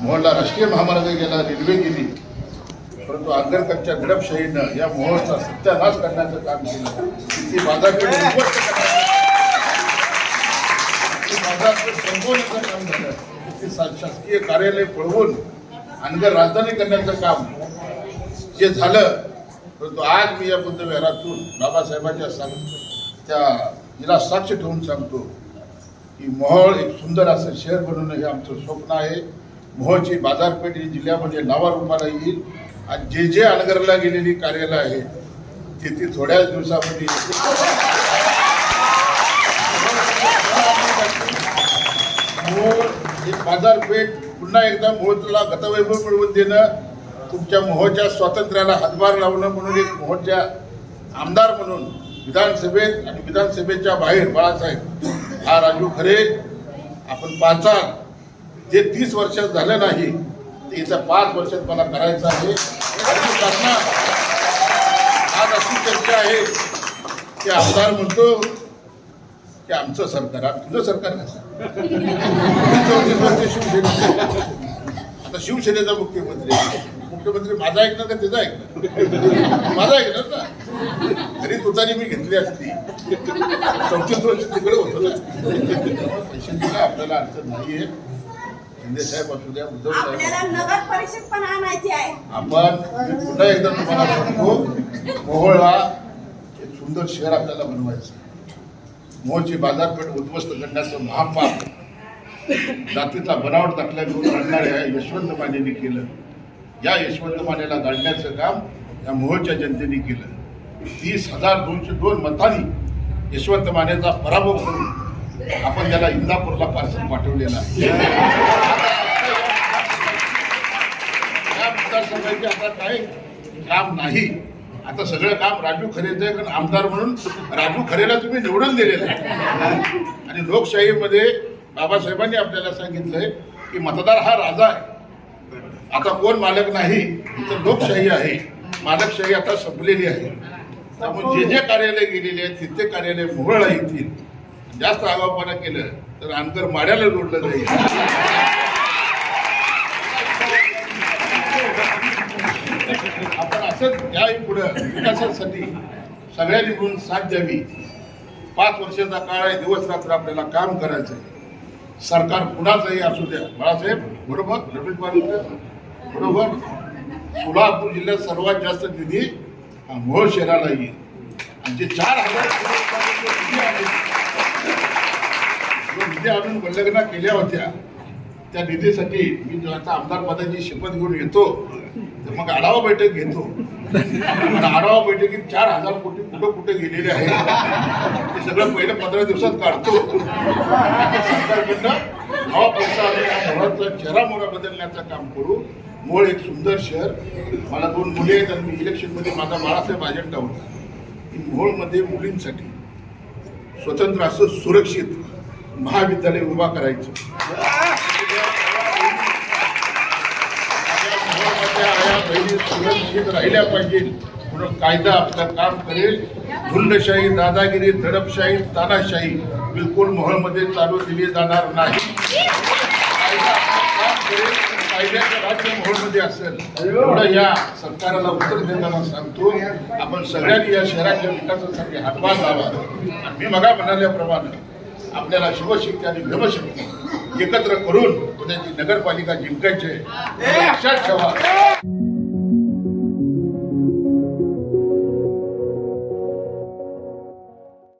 मोहोळला राष्ट्रीय महामार्ग गेला रेल्वे गेली. परंतु आंबेडकरच्या दडपशाहीनं या मोहोळचा सत्यानाश करण्याचं काम केलं. ती बाजारपेठ उद्ध्वस्त बाजारपेठ संपवण्याचं काम झालं. सा- शासकीय कार्यालय पळवून अनगर राजधानी करण्याचं काम जे झालं परंतु आज मी या बुद्ध विहारातून बाबासाहेबांच्या सांग त्या हिला साक्ष ठेवून सांगतो की मोहोळ एक सुंदर असं शहर बनवणं हे आमचं स्वप्न आहे. मोहची बाजारपेठ ही जिल्ह्यामध्ये नावारूपाला येईल. आणि जे जे अनगरला गेलेली कार्यालय आहेत ते ती थोड्याच दिवसामध्ये एक बाजारपेठ पुन्हा एकदा मोहोळला गतवैभव मिळवून देणं तुमच्या मोहच्या स्वातंत्र्याला हातभार लावणं म्हणून एक मोहच्या आमदार म्हणून विधानसभेत आणि विधानसभेच्या बाहेर बाळासाहेब हा राजू खरे. आपण पाहता जे तीस वर्षात झालं नाही ते येत्या पाच वर्षात मला करायचं आहे. आज अशी चर्चा आहे की आमदार म्हणतो की आमचं सरकार तुझं सरकार चौतीस वर्ष आता शिवसेनेचा मुख्यमंत्री मुख्यमंत्री माझा ऐकणार का त्याचा ऐकणार? माझा ऐकणार ना. तरी तुतारी मी घेतली असती. चौतीस वर्ष तिकडे होतो ना. पैशांची काय आपल्याला अडचण नाहीये. शिंदे साहेब असू द्या उद्धव साहेब आपल्याला नगर परिषद पण आणायची आहे. आपण मी पुन्हा एकदा तुम्हाला सांगतो मोहोळला एक सुंदर शहर आपल्याला बनवायचं मोहोळची बाजारपेठ उद्ध्वस्त करण्याचं महापाप. जातीचा बनावट दाखला घेऊन लढणाऱ्या यशवंत मानेने केलं. या यशवंत मानेला गाडण्याचं काम या मोहोळच्या जनतेने केलं. तीस हजार दोनशे दोन मतांनी यशवंत मानेचा पराभव करून आपण त्याला इंदापूरला पार्सल पाठवलेला आहे आता काय? काम नाही. आता सगळं काम राजू खरेचं आहे कारण आमदार म्हणून राजू खरेला तुम्ही निवडून दिलेलं आहे. आणि लोकशाहीमध्ये बाबासाहेबांनी आपल्याला सांगितलंय की मतदार हा राजा आहे. आता कोण मालक नाही तर लोकशाही आहे. मालकशाही आता संपलेली आहे. त्यामुळे जे जे कार्यालय गेलेले आहेत तिथे कार्यालय मोहळला येतील जास्त आगाऊपणा केलं तर अंतर माड्याला जोडलं जाईल. आपण असंच याही पुढं विकासासाठी सगळ्यांनी मिळून साथ द्यावी. पाच वर्षाचा काळ आहे दिवस रात्र आपल्याला काम करायचं आहे. सरकार कुणाचंही असू द्या. बाळासाहेब बरोबर? रमेश बाळासाहेब बरोबर? सोलापूर जिल्ह्यात सर्वात जास्त निधी हा मोहोळ शहराला येईल. आणि जे चार हजार निधी जो निधी आणून वल्लग्ना केल्या होत्या त्या निधीसाठी मी जेव्हा आता आमदार पदाची शपथ घेऊन येतो तर मग आढावा बैठक घेतो. आढावा बैठकीत चार हजार कोटी कुठं कुठे गेलेले आहेत ते सगळं पहिलं पंधरा दिवसात काढतो. आणि सरकारकडनं नवा पैसा आला चेहरा मोहरा बदलण्याचं काम करू. मूळ एक सुंदर शहर. मला दोन मुली आहेत आणि मी इलेक्शनमध्ये माझा बाळासाहेब अजेंडा होता. की मोहोळमध्ये मुलींसाठी स्वतंत्र असं सुरक्षित महाविद्यालय उभा करायचं. सुरक्षित राहिल्या पाहिजे म्हणून कायदा आपलं काम करेल. गुंडशाही दादागिरी दडपशाही तानाशाही बिलकुल मोहळमध्ये चालू दिली जाणार नाही. कायदा काम करेल, कायद्याचं राज्य मोहोळमध्ये असेल एवढं या सरकारला उत्तर देताना सांगतो आपण सगळ्यांनी या शहराच्या विकासासाठी हातभार लावा. आणि मी मगा म्हणाल्याप्रमाणे आपल्याला शिवशक्ती आणि भीमशक्ती एकत्र करून उद्याची नगरपालिका जिंकायची आहे. लक्षात ठेवा.